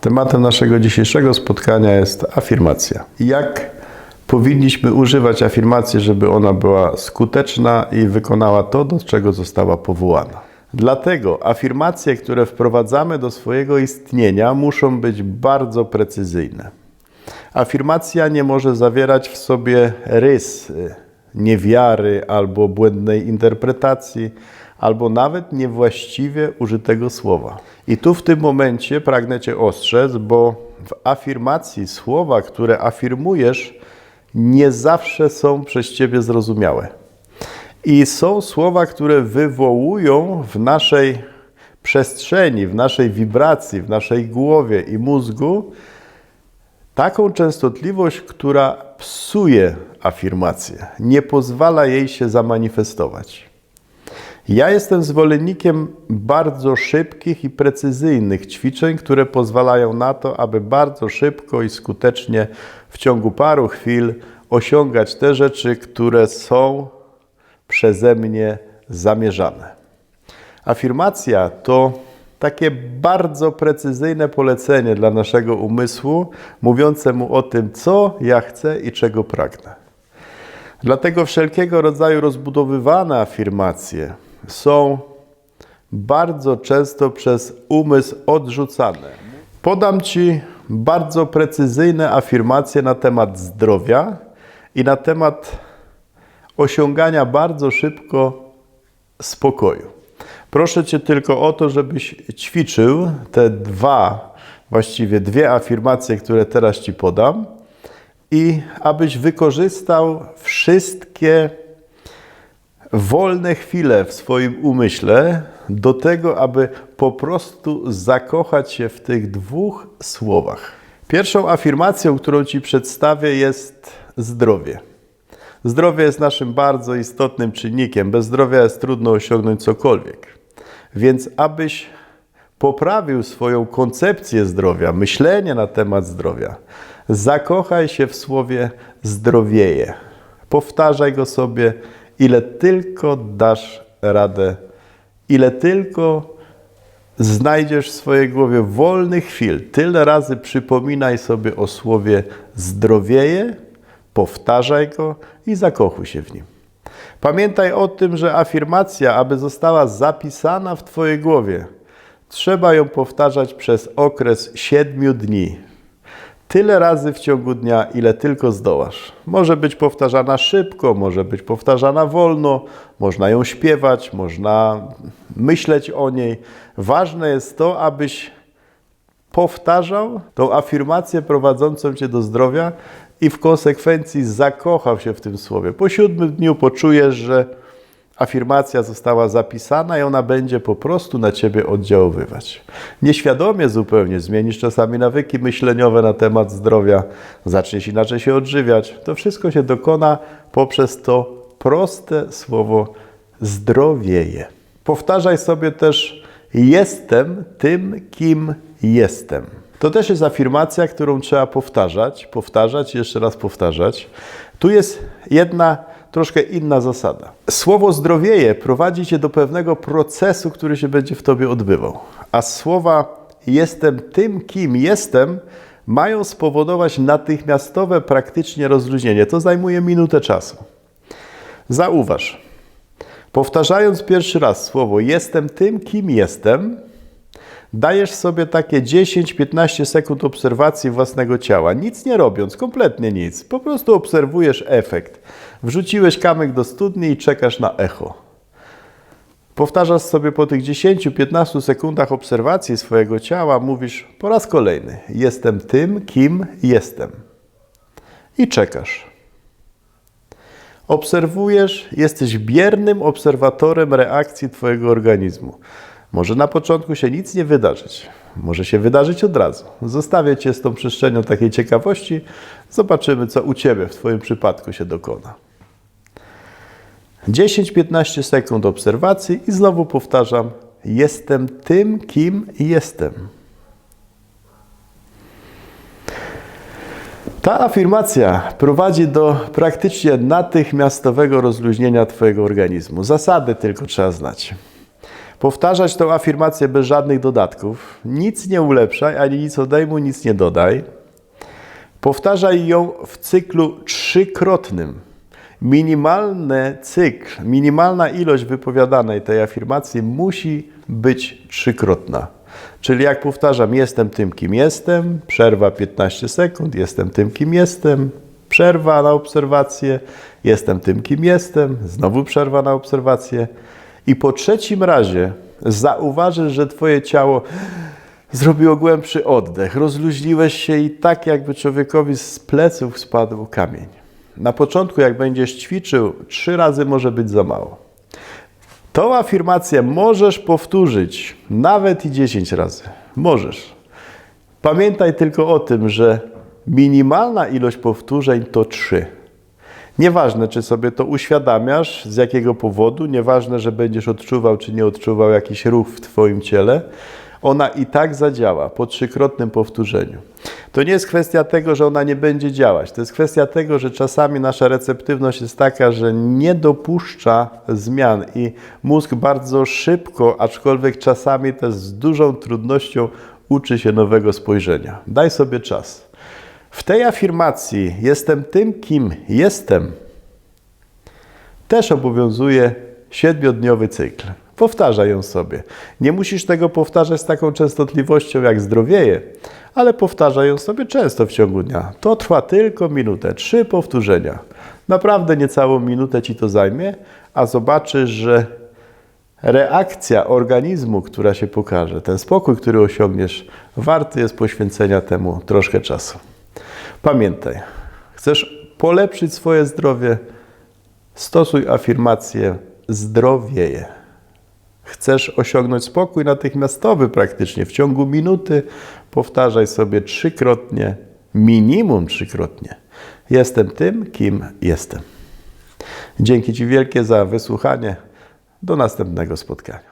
Tematem naszego dzisiejszego spotkania jest afirmacja. Jak powinniśmy używać afirmacji, żeby ona była skuteczna i wykonała to, do czego została powołana. Dlatego afirmacje, które wprowadzamy do swojego istnienia, muszą być bardzo precyzyjne. Afirmacja nie może zawierać w sobie rys y, niewiary albo błędnej interpretacji, albo nawet niewłaściwie użytego słowa. I tu w tym momencie pragnę Cię ostrzec, bo w afirmacji słowa, które afirmujesz, nie zawsze są przez Ciebie zrozumiałe. I są słowa, które wywołują w naszej przestrzeni, w naszej wibracji, w naszej głowie i mózgu taką częstotliwość, która psuje afirmację, nie pozwala jej się zamanifestować. Ja jestem zwolennikiem bardzo szybkich i precyzyjnych ćwiczeń, które pozwalają na to, aby bardzo szybko i skutecznie w ciągu paru chwil osiągać te rzeczy, które są przeze mnie zamierzane. Afirmacja to takie bardzo precyzyjne polecenie dla naszego umysłu, mówiące mu o tym, co ja chcę i czego pragnę. Dlatego wszelkiego rodzaju rozbudowywane afirmacje są bardzo często przez umysł odrzucane. Podam Ci bardzo precyzyjne afirmacje na temat zdrowia i na temat osiągania bardzo szybko spokoju. Proszę Cię tylko o to, żebyś ćwiczył te dwa, właściwie dwie afirmacje, które teraz Ci podam i abyś wykorzystał wszystkie wolne chwile w swoim umyśle do tego, aby po prostu zakochać się w tych dwóch słowach. Pierwszą afirmacją, którą Ci przedstawię, jest zdrowie. Zdrowie jest naszym bardzo istotnym czynnikiem. Bez zdrowia jest trudno osiągnąć cokolwiek. Więc abyś poprawił swoją koncepcję zdrowia, myślenie na temat zdrowia, zakochaj się w słowie zdrowieje. Powtarzaj go sobie, ile tylko dasz radę, ile tylko znajdziesz w swojej głowie wolnych chwil. Tyle razy przypominaj sobie o słowie zdrowieje, powtarzaj go i zakochuj się w nim. Pamiętaj o tym, że afirmacja, aby została zapisana w Twojej głowie, trzeba ją powtarzać przez okres siedmiu dni. Tyle razy w ciągu dnia, ile tylko zdołasz. Może być powtarzana szybko, może być powtarzana wolno, można ją śpiewać, można myśleć o niej. Ważne jest to, abyś powtarzał tą afirmację prowadzącą cię do zdrowia i w konsekwencji zakochał się w tym słowie. Po siódmym dniu poczujesz, że afirmacja została zapisana i ona będzie po prostu na ciebie oddziaływać. Nieświadomie zupełnie zmienisz czasami nawyki myśleniowe na temat zdrowia, zaczniesz inaczej się odżywiać. To wszystko się dokona poprzez to proste słowo zdrowieje. Powtarzaj sobie też jestem tym, kim jestem. To też jest afirmacja, którą trzeba powtarzać, powtarzać jeszcze raz powtarzać. Tu jest jedna troszkę inna zasada. Słowo zdrowieje prowadzi cię do pewnego procesu, który się będzie w tobie odbywał. A słowa jestem tym, kim jestem, mają spowodować natychmiastowe praktycznie rozluźnienie. To zajmuje minutę czasu. Zauważ, powtarzając pierwszy raz słowo jestem tym, kim jestem, dajesz sobie takie 10-15 sekund obserwacji własnego ciała, nic nie robiąc, kompletnie nic. Po prostu obserwujesz efekt. Wrzuciłeś kamyk do studni i czekasz na echo. Powtarzasz sobie po tych 10-15 sekundach obserwacji swojego ciała, mówisz po raz kolejny: Jestem tym, kim jestem. I czekasz. Obserwujesz, jesteś biernym obserwatorem reakcji Twojego organizmu. Może na początku się nic nie wydarzyć, może się wydarzyć od razu. Zostawię Cię z tą przestrzenią takiej ciekawości. Zobaczymy, co u Ciebie w Twoim przypadku się dokona. 10-15 sekund obserwacji i znowu powtarzam: Jestem tym, kim jestem. Ta afirmacja prowadzi do praktycznie natychmiastowego rozluźnienia Twojego organizmu. Zasady tylko trzeba znać. Powtarzać tą afirmację bez żadnych dodatków. Nic nie ulepszaj, ani nic odejmuj, nic nie dodaj. Powtarzaj ją w cyklu trzykrotnym. Minimalny cykl, minimalna ilość wypowiadanej tej afirmacji musi być trzykrotna. Czyli jak powtarzam, jestem tym, kim jestem, przerwa 15 sekund, jestem tym, kim jestem, przerwa na obserwację, jestem tym, kim jestem, znowu przerwa na obserwację. I po trzecim razie zauważysz, że Twoje ciało zrobiło głębszy oddech, rozluźniłeś się i tak jakby człowiekowi z pleców spadł kamień. Na początku, jak będziesz ćwiczył, trzy razy może być za mało. Tą afirmację możesz powtórzyć nawet i 10 razy. Możesz. Pamiętaj tylko o tym, że minimalna ilość powtórzeń to 3. Nieważne, czy sobie to uświadamiasz, z jakiego powodu, nieważne, że będziesz odczuwał, czy nie odczuwał jakiś ruch w Twoim ciele, ona i tak zadziała po trzykrotnym powtórzeniu. To nie jest kwestia tego, że ona nie będzie działać. To jest kwestia tego, że czasami nasza receptywność jest taka, że nie dopuszcza zmian i mózg bardzo szybko, aczkolwiek czasami też z dużą trudnością uczy się nowego spojrzenia. Daj sobie czas. W tej afirmacji jestem tym, kim jestem, też obowiązuje siedmiodniowy cykl. Powtarzaj ją sobie. Nie musisz tego powtarzać z taką częstotliwością, jak zdrowieje, ale powtarzaj ją sobie często w ciągu dnia. To trwa tylko minutę, trzy powtórzenia. Naprawdę niecałą minutę ci to zajmie, a zobaczysz, że reakcja organizmu, która się pokaże, ten spokój, który osiągniesz, warty jest poświęcenia temu troszkę czasu. Pamiętaj, chcesz polepszyć swoje zdrowie, stosuj afirmację zdrowieje. Chcesz osiągnąć spokój natychmiastowy praktycznie w ciągu minuty, powtarzaj sobie trzykrotnie, minimum trzykrotnie. Jestem tym, kim jestem. Dzięki Ci wielkie za wysłuchanie. Do następnego spotkania.